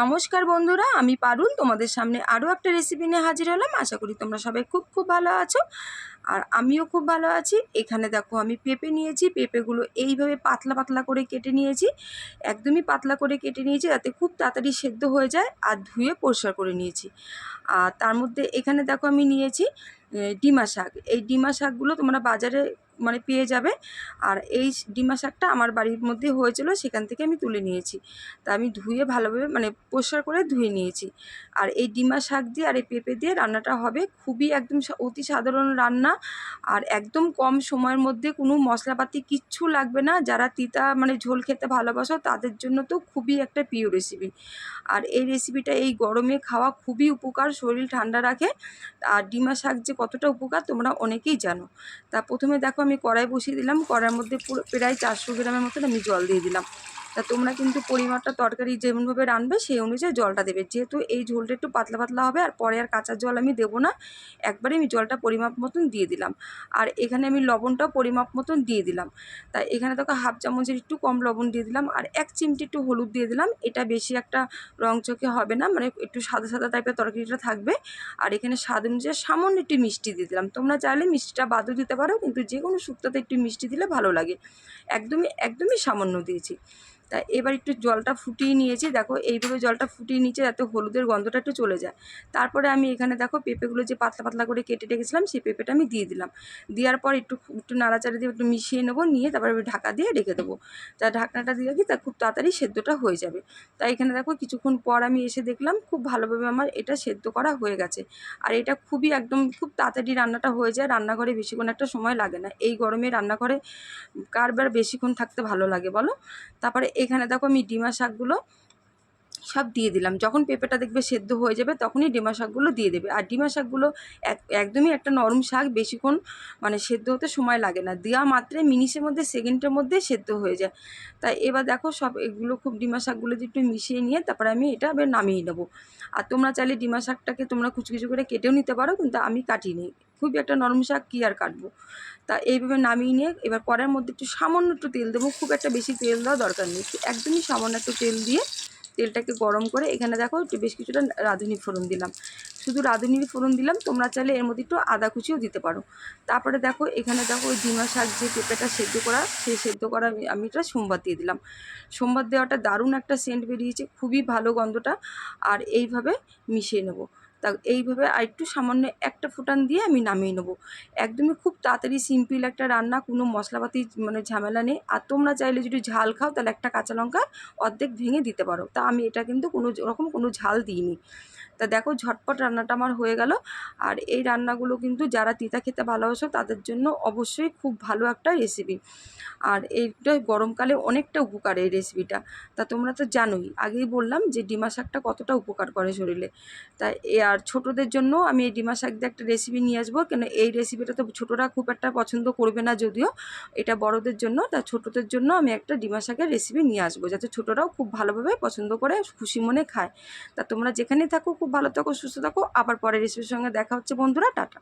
নমস্কার বন্ধুরা, আমি পারুল, তোমাদের সামনে আরও একটা রেসিপি নিয়ে হাজির হলাম। আশা করি তোমরা সবাই খুব খুব ভালো আছো। আর আমিও খুব ভালো আছি। এখানে দেখো, আমি পেঁপে নিয়েছি। পেঁপেগুলো এইভাবে পাতলা পাতলা করে কেটে নিয়েছি। একদমই পাতলা করে কেটে নিয়েছি, যাতে খুব তাড়াতাড়ি সেদ্ধ হয়ে যায় আর ধুয়ে পরিষ্কার করে নিয়েছি। আর তার মধ্যে এখানে দেখো, আমি নিয়েছি ডিমা শাক। এই ডিমা শাকগুলো তোমরা বাজারে মানে পেয়ে যাবে। আর এই ডিমা শাকটা আমার বাড়ির মধ্যে হয়েছিল, সেখান থেকে আমি তুলে নিয়েছি। তা আমি ধুয়ে ভালোভাবে মানে পরিষ্কার করে ধুয়ে নিয়েছি। আর এই ডিমা শাক দিয়ে আর এই পেঁপে দিয়ে রান্নাটা হবে খুবই একদম অতি সাধারণ রান্না। আর একদম কম সময়ের মধ্যে কোনো মশলাপাতি কিচ্ছু লাগবে না। যারা তিতা মানে ঝোল খেতে ভালোবাসো, তাদের জন্য তো খুবই একটা প্রিয় রেসিপি আর এই রেসিপিটা এই গরমে খাওয়া খুবই উপকার, শরীর ঠান্ডা রাখে। আর ডিমা শাক যে কতটা উপকার তোমরা অনেকেই জানো। তা প্রথমে দেখো আমি কড়াই বসিয়ে দিলাম। কড়াইয়ের মধ্যে পুরো প্রায় চারশো গ্রামের মতন আমি জল দিয়ে দিলাম। তা তোমরা কিন্তু পরিমাণটা তরকারি যেমনভাবে রানবে সেই অনুযায়ী জলটা দেবে। যেহেতু এই ঝোলটা একটু পাতলা পাতলা হবে, আর পরে আর কাঁচা জল আমি দেবো না। একবারে আমি জলটা পরিমাপ মতন দিয়ে দিলাম। আর এখানে আমি লবণটাও পরিমাপ মতন দিয়ে দিলাম। তাই এখানে দেখো হাফ চামচের একটু কম লবণ দিয়ে দিলাম, আর এক চিমটি একটু হলুদ দিয়ে দিলাম। এটা বেশি একটা রং চোখে হবে না মানে একটু সাদা সাদা টাইপের তরকারিটা থাকবে। আর এখানে স্বাদ অনুযায়ী সামান্য একটু মিষ্টি দিয়ে দিলাম। তোমরা চাইলে মিষ্টিটা বাদও দিতে পারো, কিন্তু যে কোনো শুক্তোতে একটু মিষ্টি দিলে ভালো লাগে। একদমই একদমই সামান্য দিয়েছি। তা এবার একটু জলটা ফুটিয়ে নিয়েছি। দেখো এইভাবে জলটা ফুটিয়ে নিয়েছি যাতে হলুদের গন্ধটা একটু চলে যায়। তারপরে আমি এখানে দেখো পেঁপেগুলো যে পাতলা পাতলা করে কেটে রেখেছিলাম, সেই পেঁপেটা আমি দিয়ে দিলাম। দেওয়ার পর একটু একটু নাড়াচাড়া দিয়ে একটু মিশিয়ে নেব, নিয়ে তারপরে ঢাকা দিয়ে রেখে দেবো। তা ঢাকনাটা দিয়ে কি তা খুব তাড়াতাড়ি সেদ্ধটা হয়ে যাবে। তাই এখানে দেখো কিছুক্ষণ পর আমি এসে দেখলাম খুব ভালোভাবে আমার এটা সেদ্ধ করা হয়ে গেছে। আর এটা খুবই একদম খুব তাড়াতাড়ি রান্নাটা হয়ে যায়, রান্নাঘরে বেশিক্ষণ একটা সময় লাগে না। এই গরমে রান্নাঘরে কারবার বেশিক্ষণ থাকতে ভালো লাগে বলো? তারপরে এখানে দেখো আমি ডিমা শাকগুলো সব দিয়ে দিলাম। যখন পেঁপেটা দেখবে সেদ্ধ হয়ে যাবে তখনই ডিমা শাকগুলো দিয়ে দেবে। আর ডিমা শাকগুলো এক, একদমই একটা নরম শাক, বেশিক্ষণ মানে সেদ্ধ হতে সময় লাগে না। দেওয়া মাত্রে মিনিটের মধ্যে, সেকেন্ডের মধ্যে সেদ্ধ হয়ে যায়। তাই এবার দেখো সব এগুলো খুব ডিমা শাকগুলো একটু মিশিয়ে নিয়ে তারপরে আমি এটা এবার নামিয়ে নেব। আর তোমরা চাইলে ডিমা শাকটাকে তোমরা কুচি কুচি করে কেটেও নিতে পারো, কিন্তু আমি কাটিনি। খুবই একটা নরম শাক কী আর কাটবো? তা এইভাবে নামিয়ে নিয়ে এবার কড়ার মধ্যে একটু সামান্য একটু তেল দেবো, খুব একটা বেশি তেল দেওয়া দরকার নেই। একদমই সামান্য একটু তেল দিয়ে তেলটাকে গরম করে এখানে দেখো একটু বেশ কিছুটা রাঁধুনি ফোড়ন দিলাম। শুধু রাঁধুনির ফোড়ন দিলাম, তোমরা চাইলে এর মধ্যে একটু আদা কুচিও দিতে পারো। তারপরে দেখো এখানে দেখো ওই ডিমা শাক যে পেঁপেটা সেদ্ধ করা সেই সেদ্ধ করা আমি এটা সোমবার দিয়ে দিলাম। সোমবার দেওয়াটা দারুণ একটা সেন্ট বেরিয়েছে, খুবই ভালো গন্ধটা, আর এইভাবে মিশিয়ে নেব। তা এইভাবে আর একটু সামান্য একটা ফুটান দিয়ে আমি নামিয়ে নেব। একদমই খুব তাড়াতাড়ি সিম্পল একটা রান্না, কোনো মশলাপাতি মানে ঝামেলা নেই। আর তোমরা চাইলে যদি ঝাল খাও, তাহলে একটা কাঁচা লঙ্কা অর্ধেক ভেঙে দিতে পারো। তা আমি এটা কিন্তু কোনো রকম কোনো ঝাল দিইনি। তা দেখো ঝটপট রান্নাটা আমার হয়ে গেল। আর এই রান্নাগুলো কিন্তু যারা তিতা খেতে ভালোবাসো তাদের জন্য অবশ্যই খুব ভালো একটা রেসিপি আর এইটা গরমকালে অনেকটা উপকার এই রেসিপিটা তা তোমরা তো জানোই, আগেই বললাম যে ডিমা শাকটা কতটা উপকার করে শরীরে। তা এ আর ছোটোদের জন্য আমি এই ডিমা শাক দিয়ে একটা রেসিপি নিয়ে আসব, কেন এই রেসিপিটা তো ছোটরা খুব একটা পছন্দ করবে না যদিও। এটা বড়দের জন্য, তা ছোটোদের জন্য আমি একটা ডিমা শাকের রেসিপি নিয়ে আসব, যাতে ছোটরাও খুব ভালোভাবে পছন্দ করে খুশি মনে খায়। তা তোমরা যেখানেই থাকো খুব ভালো থাকো সুস্থ থাকো। আবার পরের রেসিপির সঙ্গে দেখা হচ্ছে। বন্ধুরা টাটা।